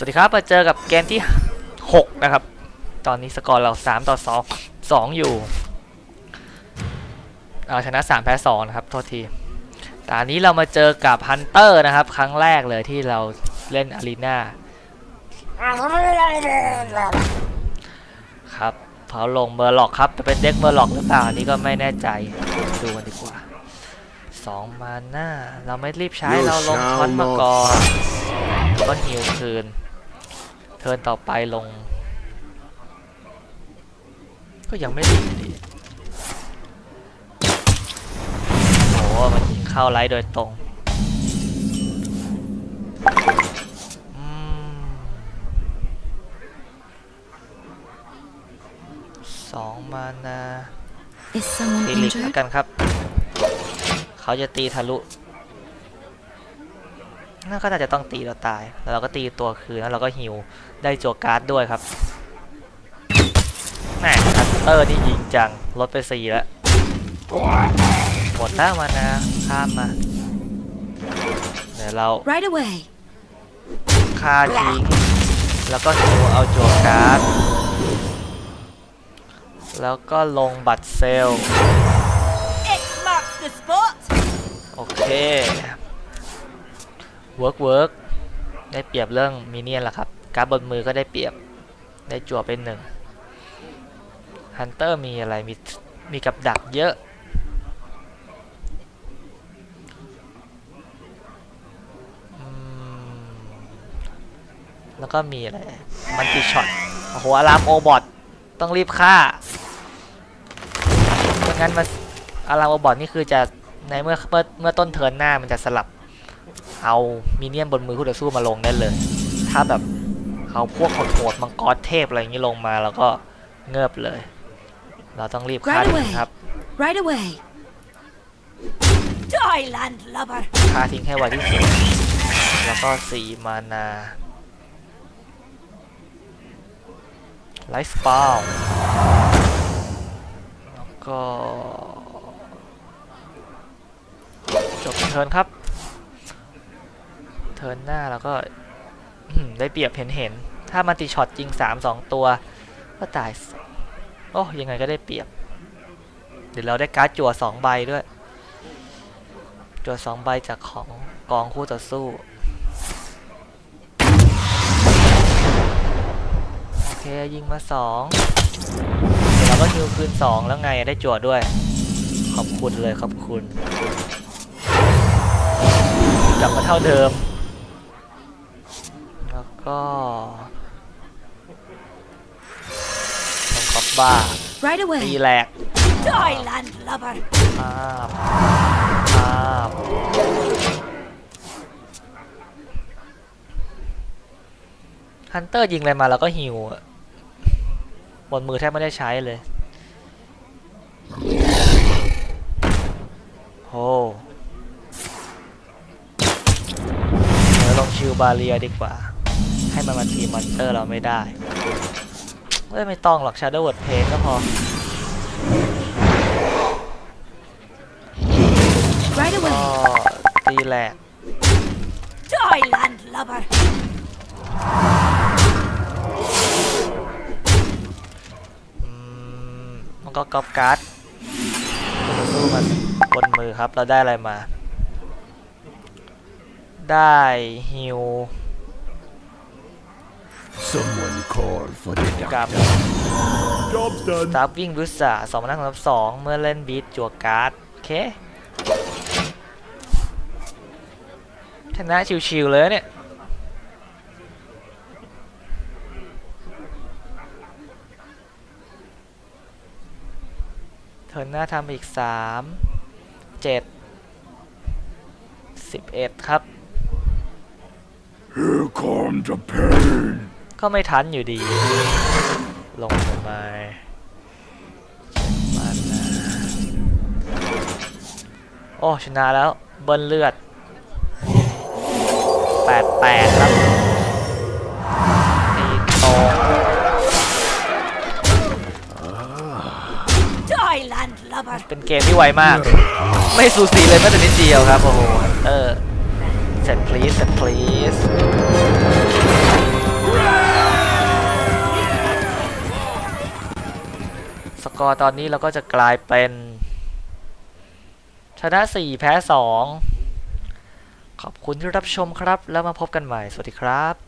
สวัสดีครับมาเจอกับเกมที่ 6 นะครับ ตอนนี้สกอร์เรา 3 ต่อ 2 2 อยู่เอาชนะ 3 แพ้ 2 นะครับ โทษทีแต่อันนี้เรามาเจอกับฮันเตอร์นะครับ ครั้งแรกเลยที่เราเล่นอารีนาครับเขาลงเมอร์ล็อกครับจะเป็นเด็กเมอร์ล็อกหรือเปล่าอันนี้ก็ไม่แน่ใจดูกันดีกว่า2มาหน้า เราไม่รีบใช้เราลงทอตมาก่อนก็ฮิวคืน เทิร์นต่อไปลง ก็ยังไม่ดีดีโอ้มันยิงเข้าไลท์โดยตรงอืมสองมานา Is someone ฟิลิกแล้ว injured? กันครับ เขาจะตีทะลุ น่าก็น่าจะต้องตีเราตาย แล้วเราก็ตีตัวคืนแล้วเราก็ฮิวได้จัวการ์ดด้วยครับแหมฮันเตอร์นี่ยิงจังลดไปสี่แล้วหมดแล้วมานะข้ามมาเดี๋ยวเรา Right away. ฆ่าทิ้งแล้วก็ฮิวเอาจัวการ์ดแล้วก็ลงบัตรเซลล X marks the spot. โอเค เวิร์กเวิร์กได้เปรียบเรื่องมินเนี่ยนละครับการบนมือก็ได้เปรียบได้จั่วเป็นหนึ่งฮันเตอร์มีอะไรมีมีกับดักเยอะ แล้วก็มีอะไร มันติช็อต โอ้โหอารามโอบอทต้องรีบฆ่าไม่งั้นมันอารามโอบอทนี่คือจะในเมื่อเมื่อเมื่อต้นเทินหน้ามันจะสลับ เอามิเนียนบนมือคู่ต่อสู้มาลงได้เลย ถ้าแบบเอาพวกโหดๆมังกรเทพอะไรอย่างนี้ลงมาแล้วก็เงือบเลย เราต้องรีบฆ่า Right ทิ้ง away ครับ Right away. Die, landlubber. ฆ่าทิ้งให้ไวที่สุดแล้วก็สีมานาไลฟ์สปาวแล้วก็จบเทิร์นครับ เทิร์นหน้าแล้วก็ได้เปรียบเห็นเห็นๆถ้ามันติช็อตจริง3 2ตัว ก็ตาย โอ้ยังไงก็ได้เปรียบ เดี๋ยวเราได้การ์ดจั่ว2ใบด้วย จั่วสองใบจากของกองคู่ต่อสู้ โอเค ยิงมาสองเดี๋ยวเราก็ฮิวคืนสองแล้วไงได้จั่วด้วย ขอบคุณเลยขอบคุณ กลับมาเท่าเดิม ก็ของคอปบ้า Right ตี away. แหลก Die, landlubber. ภาพภาพฮันเตอร์ยิงอะไรมาแล้วก็ฮิวอะบนมือแทบไม่ได้ใช้เลยโอ้เดี๋ยวลองชิวบาเรียดีกว่า ให้มันมาทีมอนเตอร์เราไม่ได้เอ้ยไม่ต้องหรอก Shadow Word Pain ก็พอ Right ก็ away. ตีแหลก Die, landlubber. อืมมันก็ก๊อปการ์ดคู่ต่อสู้มันบนมือครับ เราได้อะไรมา ได้ฮิว Someone call for the กับ doctor. Job's done. สตาร์วิ่งบุษาสองมานั่งสำหรับสองเมื่อเล่นบีทจั่วการ์ด โอเค ชนะชิวๆเลยเนี่ย เทิร์นหน้าทำอีกสามเจ็ดสิบเอ็ดครับ Here come the pain. ก็ไม่ทันอยู่ดี ลงไปมันนะโอ้ชนะแล้วเบิ้ลเลือดแปดแปดครับตีต Die, landlubber. เป็นเกมที่ไวมาก ไม่สูสีเลยแม้แต่นิดเดียวครับ โอ้โห เออเสร็จ please เสร็จ please กอร์ตอนนี้เราก็จะกลายเป็น ชนะ 4 แพ้ 2 ขอบคุณที่รับชมครับ แล้วมาพบกันใหม่ สวัสดีครับ